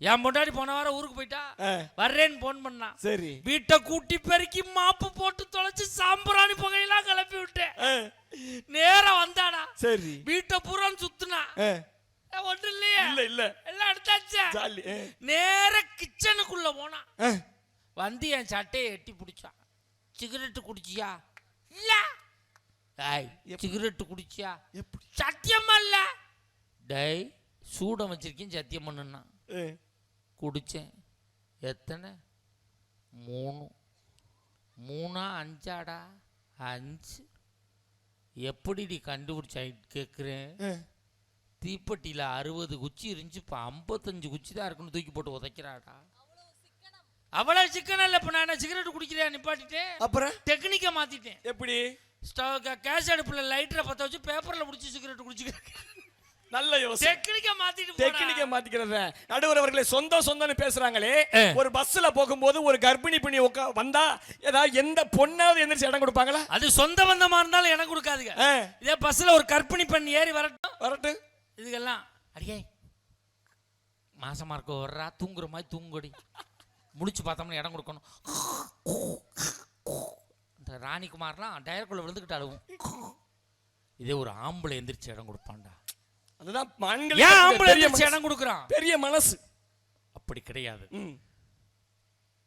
என் முன்னாடி போன வாரம் ஊருக்கு போயிட்டா? வர்றேன்னு போன் பண்ணான் சரி. வீட்டை கூட்டி பெருக்கி மாப்பு போட்டு தொலைச்சு சாம்பிராணி புகையெல்லாம் கிளப்பி விட்டேன். ஆ, நேரா வந்தாடா. சரி. வீட்டை பூரா சுத்துனா. ஒன்றும் இல்லையே. இல்ல இல்ல. எல்லாம் எடுத்தாச்சு. நேர கிச்சனுக்குள்ள போனான் ஆ, வந்து என் சட்டையை எட்டி பிடிச்சான். சிகரெட்டு குடிச்சியா? இல்ல. டேய் சிகரெட்டு குடிச்சியா? எப்படி? சத்தியமா இல்ல. டேய் சூடம் வச்சிருக்கேன் சத்தியம் பண்ணுன்னா ஆ, குடிச்சேன். எத்தனை? மூணு. மூணா அஞ்சாடா? அஞ்சு. எப்படிடி கண்டுபிடிச்சா கேட்குறேன்? ஆ. தீப்பெட்டியில் அறுபது குச்சி இருந்துச்சு இப்போ ஐம்பத்தஞ்சு குச்சி தான் இருக்குன்னு தூக்கி போட்டு உதைக்கிறாடா. அவ்வளோ சிக்கன் இல்லை இப்போ நான் சிகரெட் குடிக்கிறேன் நிப்பாட்டிட்டேன்? அப்புறம்? டெக்னிக்கை மாற்றிட்டேன் எப்படி? ஸ்டவ் கேஸ் அடுப்பில் லைட்டரை பற்ற வச்சு பேப்பரில் முடிச்சு சிகரெட் குடிச்சுக்கிறேன். நல்ல யோசனை. டெக்னிக்கை மாற்றிட்டு டெக்னிக்க மாத்திக்கிறத. நடுவர் அவர்களே சொந்த சொந்தம்னு பேசுறாங்களே. ஒரு பஸ்ல போகும்போது ஒரு கர்ப்பிணி உட்கா வந்தா ஏதாவது எந்த பொண்ணாவது எந்திரிச்சு இடம் கொடுப்பாங்களா? அது சொந்த பந்தமா இருந்தாலும் எனக்கு கொடுக்காதுங்க. இதே பஸ்ஸில் ஒரு கற்பிணி பெண் ஏறி வரட்டும். வரட்டு. இதுக்கெல்லாம் அடியே மாசமா இருக்க வர்றா தூங்குற மாதிரி தூங்குடி. முடிச்சு பார்த்தோம்னா இடம் கொடுக்கணும். இந்த ராணிக்குமார்லாம் டயருக்குள்ள விழுந்துக்கிட்டு அழுவும் இதே ஒரு ஆம்பளை எந்திரிச்சு இடம் கொடுப்பான்டா. அதுதான் ஏன் ஆண்களுக்கு ஆம்பளை பெரிய மனசு. இடம் கொடுக்குறான்? பெரிய மனசு. அப்படி கிடையாது.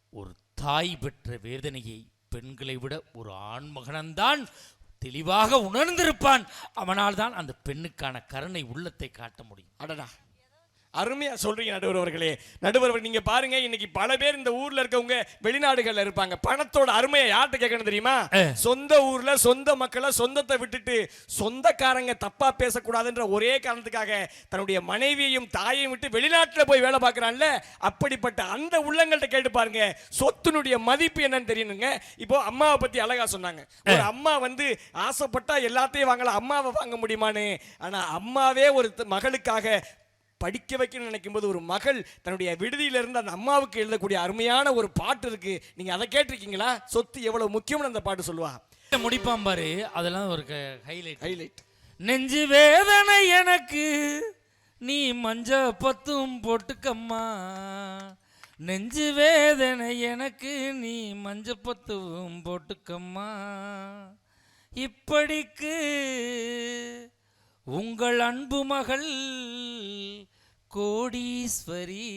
ஒரு தாய் பெற்ற வேதனையை பெண்களை விட ஒரு ஆண் மகனந்தான் தெளிவாக உணர்ந்திருப்பான். அவனால் தான் அந்த பெண்ணுக்கான கருணை உள்ளத்தை காட்ட முடியும். அடடா. அருமையா சொல்றீங்க நடுவர் அவர்களே. நடுவர் அவர்கள், நீங்க பாருங்க இன்னைக்கு பல பேர் இந்த ஊர்ல இருக்கவங்க வெளிநாடுகள்ல இருப்பாங்க. பணத்தோட அருமையை யார்கிட்ட கேட்கணும் தெரியுமா. சொந்த ஊர்ல சொந்த மக்களை சொந்தத்தை விட்டுட்டு சொந்தக்காரங்க தப்பா பேசக்கூடாதுன்ற ஒரே காரணத்துக்காக தன்னுடைய மனைவியையும் தாயையும் விட்டு வெளிநாட்டுல போய் வேலை பார்க்கறான்ல. அப்படிப்பட்ட அந்த உள்ளங்கள்ட்ட கேட்டு பாருங்க சொத்தினுடைய மதிப்பு என்னன்னு தெரியணுங்க. இப்போ அம்மாவை பத்தி அழகா சொன்னாங்க. ஒரு அம்மா வந்து ஆசைப்பட்டா எல்லாத்தையும் வாங்கலாம் அம்மாவை வாங்க முடியுமான்னு. ஆனா அம்மாவே ஒரு மகளுக்காக படிக்க வைக்கணும்னு நினைக்கும் போது ஒரு மகள் தன்னுடைய விடுதியில இருந்து அந்த அம்மாவுக்கு எழுதக்கூடிய அருமையான ஒரு பாட்டு இருக்கு. நீங்க அதை கேட்டிருக்கீங்களா? சொத்து எவ்வளவு முக்கியம்னு அந்த பாட்டு சொல்லுவா. முடிப்பான் பாரு. அதெல்லாம் ஒரு ஹைலைட் ஹைலைட் நெஞ்சு வேதனை எனக்கு. நீ மஞ்ச பத்தும் போட்டுக்கம்மா. நெஞ்சு வேதனை எனக்கு. நீ மஞ்ச பத்தும் போட்டுக்கம்மா. இப்படிக்கு உங்கள் அன்பு மகள் கோடீஸ்வரி.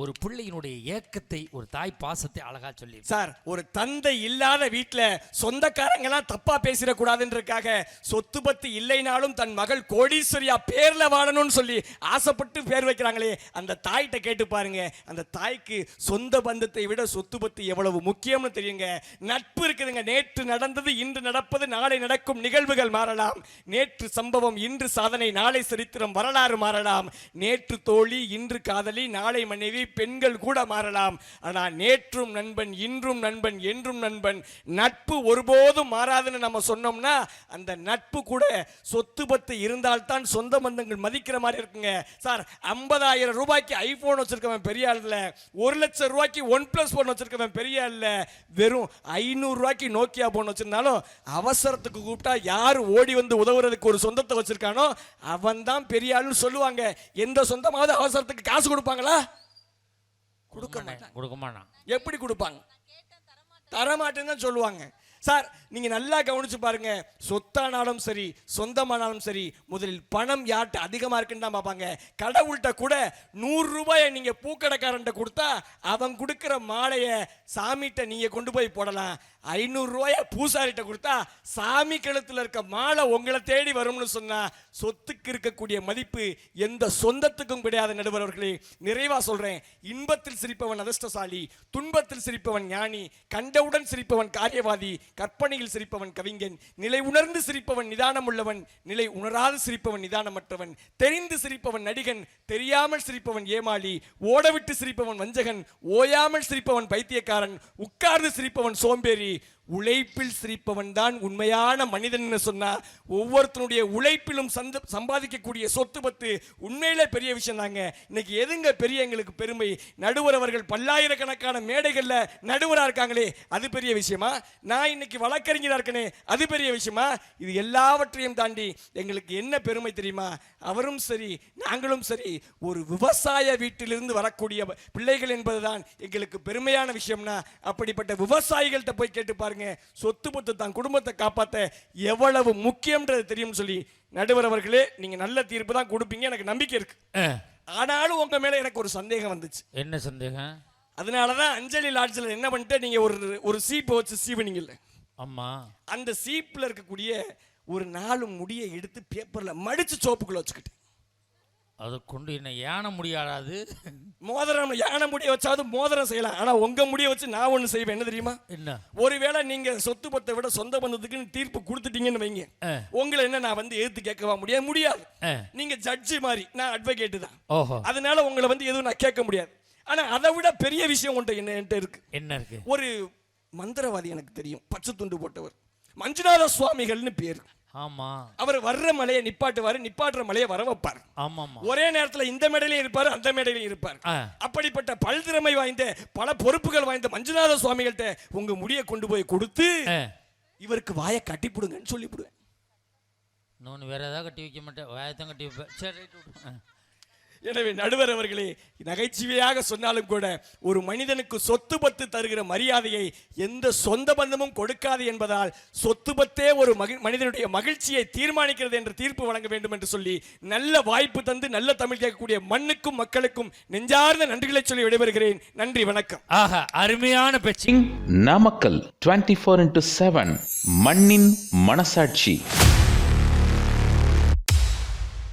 ஒரு பிள்ளையினுடைய ஏக்கத்தை ஒரு தாய் பாசத்தை அழகா சொல்லி சார் ஒரு தந்தை இல்லாத வீட்டில் சொந்தக்காரங்க எல்லாம் தப்பா பேசிடக்கூடாதுன்றதுக்காக சொத்து பத்து இல்லைனாலும் தன் மகள் கோடீஸ்வரியா பேர்ல வாழணும்னு சொல்லி ஆசைப்பட்டு பேர் வைக்கிறாங்களே அந்த தாய்கிட்ட கேட்டு பாருங்க. அந்த தாய்க்கு சொந்த பந்தத்தை விட சொத்து பத்து எவ்வளவு முக்கியம்னு தெரியுங்க. நட்பு இருக்குதுங்க. நேற்று நடந்தது இன்று நடப்பது நாளை நடக்கும் நிகழ்வுகள் மாறலாம். நேற்று சம்பவம் இன்று சாதனை நாளை சரித்திரம் வரலாறு மாறலாம். நேற்று தோழி இன்று காதலி நாளை மனைவி பெண்கள் கூட மாறலாம். ஆனால் நேற்றும் நண்பன் இன்றும் நண்பன் என்றும் நண்பன் நட்பு ஒருபோதும் மாறாதுன்னு நம்ம சொன்னோம்னா அந்த நட்பு கூட சொத்து பத்து இருந்தால்தான் சொந்த பந்தங்கள் மதிக்கிற மாதிரி இருக்குங்க. சார் ஐம்பதாயிரம் ரூபாய்க்கு ஐபோன் வச்சிருக்கவன் பெரிய ஆள் ஒரு லட்சம் ரூபாய்க்கு ஒன் பிளஸ் போன் வச்சிருக்கவன் பெரிய ஆள் வெறும் ஐநூறு ரூபாய்க்கு நோக்கியா போன் வச்சிருந்தாலும் அவசரத்துக்கு கூப்பிட்டா யார் ஓடி வந்து உதவுறதுக்கு ஒரு சொந்தத்தை வச்சிருக்கானோ அவன் தான் பெரிய ஆளுன்னு சொல்லுவாங்க. எந்த சொந்தமாவது அவசரத்துக்கு காசு கொடுப்பாங்களா? கொடுக்க மாட்டாங்க. கொடுக்க மாட்டான் எப்படி கொடுப்பாங்க? தரமாட்டேன்னு தான் சொல்லுவாங்க. சார் நீங்க நல்லா கவனிச்சு பாருங்க. சொத்தானாலும் சரி சொந்தமானாலும் சரி முதலில் பணம் யார்கிட்ட அதிகமா இருக்குன்னு தான் பார்ப்பாங்க. கடவுள்கிட்ட கூட நூறு ரூபாயை நீங்க பூக்கடைக்காரன்ட்ட கொடுத்தா அவன் கொடுக்கிற மாலையை சாமிகிட்ட நீங்க கொண்டு போய் போடலாம். ஐநூறு ரூபாய பூசாரிட்ட கொடுத்தா சாமி கழுத்துல இருக்க மாலை உங்களை தேடி வரும்னு சொன்னால் சொத்துக்கு இருக்கக்கூடிய மதிப்பு எந்த சொந்தத்துக்கும் கிடையாது நடுவர் அவர்களே. நிறைவாக சொல்கிறேன் இன்பத்தில் சிரிப்பவன் அதிர்ஷ்டசாலி துன்பத்தில் சிரிப்பவன் ஞானி கண்டவுடன் சிரிப்பவன் காரியவாதி கற்பனையில் சிரிப்பவன் கவிஞன் நிலை உணர்ந்து சிரிப்பவன் நிதானம் உள்ளவன் நிலை உணராது சிரிப்பவன் நிதானமற்றவன் தெரிந்து சிரிப்பவன் நடிகன் தெரியாமல் சிரிப்பவன் ஏமாளி ஓடவிட்டு சிரிப்பவன் வஞ்சகன் ஓயாமல் சிரிப்பவன் பைத்தியக்காரன் உட்கார்ந்து சிரிப்பவன் சோம்பேறி உழைப்பில் சிரிப்பவன் தான் உண்மையான மனிதன் சொன்னா ஒவ்வொருத்தனுடைய உழைப்பிலும் சந்த சம்பாதிக்கக்கூடிய சொத்து பத்து உண்மையில பெரிய விஷயம் தாங்க. இன்னைக்கு எதுங்க பெரிய எங்களுக்கு பெருமை? நடுவர் அவர்கள் பல்லாயிரக்கணக்கான மேடைகள்ல நடுவரா இருக்காங்களே அது பெரிய விஷயமா? நான் இன்னைக்கு வழக்கறிஞரா இருக்கனே அது பெரிய விஷயமா? இது எல்லாவற்றையும் தாண்டி எங்களுக்கு என்ன பெருமை தெரியுமா? அவரும் சரி நாங்களும் சரி ஒரு விவசாய வீட்டிலிருந்து வரக்கூடிய பிள்ளைகள் என்பதுதான் எங்களுக்கு பெருமையான விஷயம்னா அப்படிப்பட்ட விவசாயிகள்கிட்ட போய் கேட்டு பாருங்க. சொத்து பத்து தான் குடும்பத்தை காப்பாத்த எவ்வளவு முக்கியம்ன்றது தெரியும்னு சொல்லி நடுவர் அவர்களே நீங்க நல்ல தீர்ப்பு தான் கொடுப்பீங்க எனக்கு நம்பிக்கை இருக்கு. ஆனாலும் உங்க மேல எனக்கு ஒரு சந்தேகம் வந்துச்சு. என்ன சந்தேகம்? அதனாலதான் அஞ்சலி லாட்ஜில் என்ன பண்ணிட்டு நீங்க ஒரு ஒரு சீப்பை வச்சு சீவனீங்கல்ல. ஆமா. அந்த சீப்ல இருக்கக்கூடிய ஒரு நாலு முடியை எடுத்து பேப்பர்ல மடிச்சு சோப்புக்குள்ள வச்சுக்கிட்டு. அதை கொண்டு என்ன யானை முடியாடாது. மோதிரம் யானை முடிய வச்சாவது மோதிரம் செய்யலாம். ஆனா உங்க முடிய வச்சு நான் ஒண்ணு செய்வேன். என்ன தெரியுமா? என்ன? ஒருவேளை நீங்க சொத்து பத்தை விட சொந்த பந்தத்துக்குன்னு தீர்ப்பு கொடுத்துட்டீங்கன்னு வைங்க. உங்களை என்ன நான் வந்து எதிர்த்து கேட்கவா முடியாது முடியாது. அஹ், நீங்க ஜட்ஜி மாதிரி நான் அட்வொகேட் தான். ஓஹோ. அதனால உங்களை வந்து எதுவும் நான் கேட்க முடியாது. ஆனா அதை விட பெரிய விஷயம் உன்ட்ட என்ன என்கிட்ட இருக்கு? என்ன இருக்கு? ஒரு மந்திரவாதி எனக்கு தெரியும். பச்சை துண்டு போட்டவர். மஞ்சுநாத சுவாமிகள்னு பேர். ஆமா. அவர் வர்ற மலையை நிப்பாட்டுவாரு நிப்பாட்டுற மலையை வர வைப்பார். ஆமா ஒரே நேரத்துல இந்த மேடையிலையும் இருப்பாரு அந்த மேடையிலையும் இருப்பார். அப்படிப்பட்ட பல்திறமை வாய்ந்த பல பொறுப்புகள் வாய்ந்த மஞ்சுநாத சுவாமிகள்கிட்ட உங்க முடியை கொண்டு போய் கொடுத்து இவருக்கு வாயை கட்டிப்புடுங்கன்னு சொல்லிவிடுவேன். இன்னொன்று வேற ஏதாவது கட்டி வைக்க மாட்டேன். வாயத்தான் கட்டி வைப்பேன். சரி ரைட் எனவே நடுவர் அவர்களே நகைச்சுவையாக சொன்னாலும் கூட ஒரு மனிதனுக்கு சொத்து பத்து தருகிற மரியாதையை எந்த சொந்த பந்தமும் கொடுக்காது என்பதால் சொத்து பத்தே ஒரு மகி- மனிதனுடைய மகிழ்ச்சியை தீர்மானிக்கிறது என்ற தீர்ப்பு வழங்க வேண்டும் என்று சொல்லி நல்ல வாய்ப்பு தந்து நல்ல தமிழ் கேட்கக்கூடிய மண்ணுக்கும் மக்களுக்கும் நெஞ்சார்ந்த நன்றிகளை சொல்லி விடைபெறுகிறேன். நன்றி வணக்கம். ஆஹா அருமையான பேச்சு Namakkal twenty four into seven மண்ணின் மனசாட்சி.